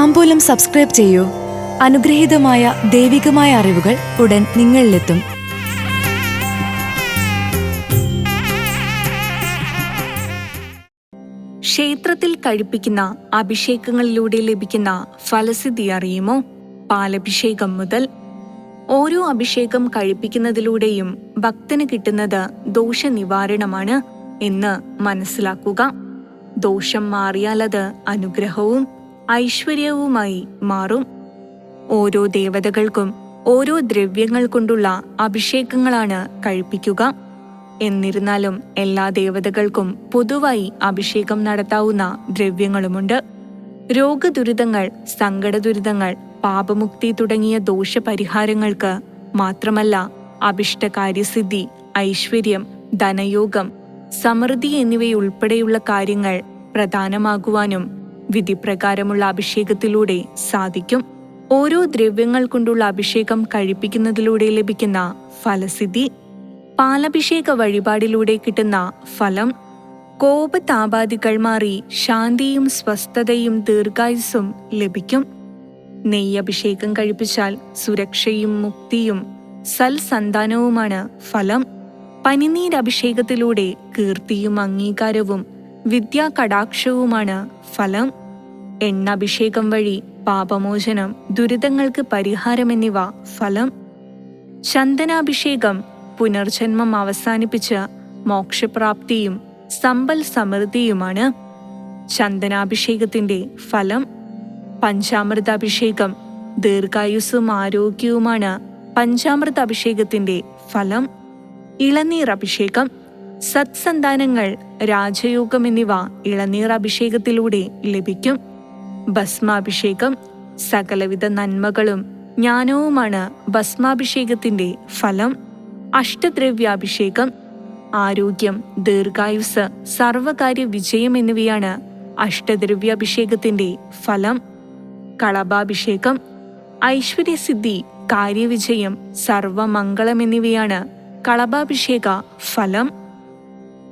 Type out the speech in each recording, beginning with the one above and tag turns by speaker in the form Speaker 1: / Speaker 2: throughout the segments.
Speaker 1: താമ്പൂലം subscribe ചെയ്യൂ. അനുഗ്രഹീതമായ ദൈവികമായ അറിവുകൾ ഉടൻ നിങ്ങളിലെത്തും.
Speaker 2: ക്ഷേത്രത്തിൽ കഴിപ്പിക്കുന്ന അഭിഷേകങ്ങളിലൂടെ ലഭിക്കുന്ന ഫലസിദ്ധി അറിയുമോ? പാലഭിഷേകം മുതൽ ഓരോ അഭിഷേകം കഴിപ്പിക്കുന്നതിലൂടെയും ഭക്തന് കിട്ടുന്നത് ദോഷനിവാരണമാണ് എന്ന് മനസ്സിലാക്കുക. ദോഷം മാറിയാൽ അത് അനുഗ്രഹവും ഐശ്വര്യവുമായി മാറും. ഓരോ ദേവതകൾക്കും ഓരോ ദ്രവ്യങ്ങൾ കൊണ്ടുള്ള അഭിഷേകങ്ങളാണ് കഴിപ്പിക്കുക. എന്നിരുന്നാലും എല്ലാ ദേവതകൾക്കും പൊതുവായി അഭിഷേകം നടത്താവുന്ന ദ്രവ്യങ്ങളുമുണ്ട്. രോഗദുരിതങ്ങൾ സങ്കടദുരിതങ്ങൾ പാപമുക്തി തുടങ്ങിയ ദോഷപരിഹാരങ്ങൾക്ക് മാത്രമല്ല അഭിഷ്ടകാര്യസിദ്ധി ഐശ്വര്യം ധനയോഗം സമൃദ്ധി എന്നിവയുൾപ്പെടെയുള്ള കാര്യങ്ങൾ പ്രധാനമാകുവാനും വിധിപ്രകാരമുള്ള അഭിഷേകത്തിലൂടെ സാധിക്കും. ഓരോ ദ്രവ്യങ്ങൾ കൊണ്ടുള്ള അഭിഷേകം കഴിപ്പിക്കുന്നതിലൂടെ ലഭിക്കുന്ന ഫലസിദ്ധി പാലഭിഷേക വഴിപാടിലൂടെ കിട്ടുന്ന ഫലം കോപതാപാദികൾ മാറി ശാന്തിയും സ്വസ്ഥതയും ദീർഘായുസ്സും ലഭിക്കും. നെയ്യഭിഷേകം കഴിപ്പിച്ചാൽ സുരക്ഷയും മുക്തിയും സൽസന്താനവുമാണ് ഫലം. പനിനീരഭിഷേകത്തിലൂടെ കീർത്തിയും അംഗീകാരവും വിദ്യാ കടാക്ഷവുമാണ് ഫലം. എണ്ണഭിഷേകം വഴി പാപമോചനം ദുരിതങ്ങൾക്ക് പരിഹാരം എന്നിവ ഫലം. ചന്ദനാഭിഷേകം പുനർജന്മം അവസാനിപ്പിച്ച് മോക്ഷപ്രാപ്തിയും സമ്പൽ സമൃദ്ധിയുമാണ് ചന്ദനാഭിഷേകത്തിന്റെ ഫലം. പഞ്ചാമൃതാഭിഷേകം ദീർഘായുസ്സും ആരോഗ്യവുമാണ് പഞ്ചാമൃതാഭിഷേകത്തിന്റെ ഫലം. ഇളനീർ അഭിഷേകം സത്സന്താനങ്ങൾ രാജയോഗം എന്നിവ ഇളനീർ അഭിഷേകത്തിലൂടെ ലഭിക്കും. ഭസ്മാഭിഷേകം സകലവിധ നന്മകളും ജ്ഞാനവുമാണ് ഭസ്മാഭിഷേകത്തിന്റെ ഫലം. അഷ്ടദ്രവ്യാഭിഷേകം ആരോഗ്യം ദീർഘായുസ് സർവകാര്യ വിജയം എന്നിവയാണ് അഷ്ടദ്രവ്യാഭിഷേകത്തിന്റെ ഫലം. കളഭാഭിഷേകം ഐശ്വര്യസിദ്ധി കാര്യവിജയം സർവമംഗളം എന്നിവയാണ് കളഭാഭിഷേക ഫലം.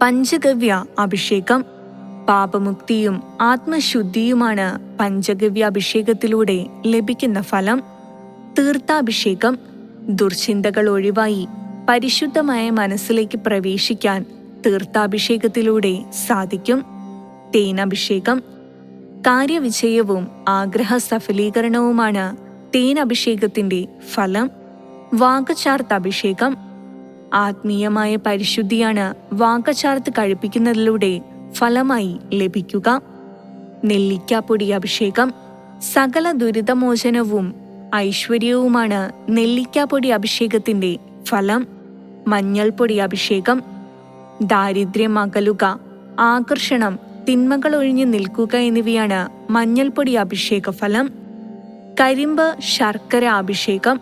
Speaker 2: പഞ്ചഗവ്യ അഭിഷേകം. പാപമുക്തിയും ആത്മശുദ്ധിയുമാണ് പഞ്ചഗവ്യ അഭിഷേകത്തിലൂടെ ലഭിക്കുന്ന ഫലം. തീർത്ഥാഭിഷേകം ദുർചിന്തകൾ ഒഴിവായി പരിശുദ്ധമായ മനസ്സിലേക്ക് പ്രവേശിക്കാൻ തീർത്ഥാഭിഷേകത്തിലൂടെ സാധിക്കും. തേനഭിഷേകം കാര്യവിജയവും ആഗ്രഹ സഫലീകരണവുമാണ് തേനഭിഷേകത്തിന്റെ ഫലം. വാഗചാർത്ത അഭിഷേകം ആത്മീയമായ പരിശുദ്ധിയാണ് വാക്കച്ചാർത്ത് കഴിപ്പിക്കുന്നതിലൂടെ ഫലമായി ലഭിക്കുക. നെല്ലിക്കാപ്പൊടി അഭിഷേകം സകല ദുരിതമോചനവും ഐശ്വര്യവുമാണ് നെല്ലിക്കാപ്പൊടി അഭിഷേകത്തിന്റെ ഫലം. മഞ്ഞൾപ്പൊടി അഭിഷേകം ദാരിദ്ര്യം അകലുക ആകർഷണം തിന്മകൾ ഒഴിഞ്ഞു നിൽക്കുക എന്നിവയാണ് മഞ്ഞൾപ്പൊടി അഭിഷേക ഫലം കരിമ്പ് ശർക്കര അഭിഷേകം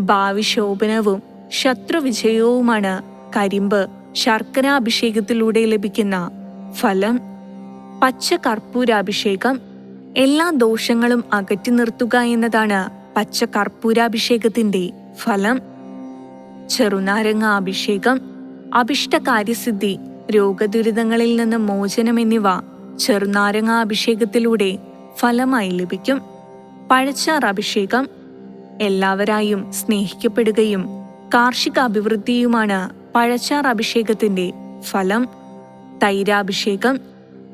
Speaker 2: ഭാവി ശോഭനവും ശത്രുവിജയവുമാണ് കരിമ്പ്. ശർക്കര അഭിഷേകത്തിലൂടെ ലഭിക്കുന്ന ഫലം പച്ച കർപ്പൂരാഭിഷേകം എല്ലാ ദോഷങ്ങളും അകറ്റി നിർത്തുക എന്നതാണ് പച്ച കർപ്പൂരാഭിഷേകത്തിന്റെ ഫലം. ചെറുനാരങ്ങ അഭിഷേകം അഭിഷ്ടകാര്യസിദ്ധി രോഗദുരിതങ്ങളിൽ നിന്ന് മോചനം എന്നിവ ചെറുനാരങ്ങ അഭിഷേകത്തിലൂടെ ഫലമായി ലഭിക്കും. പഴച്ചാർ അഭിഷേകം എല്ലാവരായും സ്നേഹിക്കപ്പെടുകയും കാർഷിക അഭിവൃദ്ധിയുമാണ് പഴച്ചാർ അഭിഷേകത്തിന്റെ ഫലം. തൈരാഭിഷേകം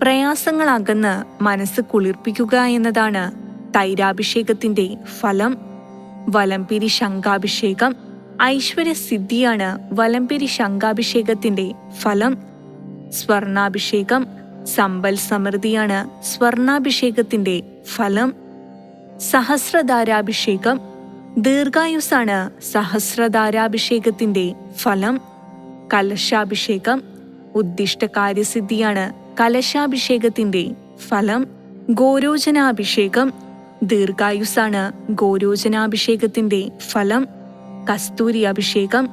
Speaker 2: പ്രയാസങ്ങൾ അകന്ന് മനസ്സ് കുളിർപ്പിക്കുക എന്നതാണ് തൈരാഭിഷേകത്തിന്റെ ഫലം. വലംപിരി ശംഖാഭിഷേകം ഐശ്വര്യസിദ്ധിയാണ് വലംപിരി ശംഖാഭിഷേകത്തിന്റെ ഫലം. സ്വർണാഭിഷേകം സമ്പൽ സമൃദ്ധിയാണ് സ്വർണാഭിഷേകത്തിന്റെ ഫലം. സഹസ്രധാരാഭിഷേകം ദീർഘായുസാണ് സഹസ്രധാരാഭിഷേകത്തിന്റെ ഫലം. കലശാഭിഷേകം ഉദ്ദിഷ്ട കാര്യസിദ്ധിയാണ് കലശാഭിഷേകത്തിന്റെ ഫലം. ഗോരോചനാഭിഷേകം ദീർഘായുസാണ് ഗോരോചനാഭിഷേകത്തിന്റെ ഫലം. കസ്തൂരി അഭിഷേകം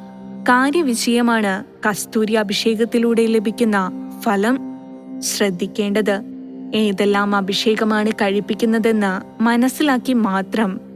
Speaker 2: കാര്യവിജയമാണ് കസ്തൂരി അഭിഷേകത്തിലൂടെ ലഭിക്കുന്ന ഫലം. ശ്രദ്ധിക്കേണ്ടത് ഏതെല്ലാം അഭിഷേകമാണ് കഴിപ്പിക്കുന്നതെന്ന് മനസ്സിലാക്കി മാത്രം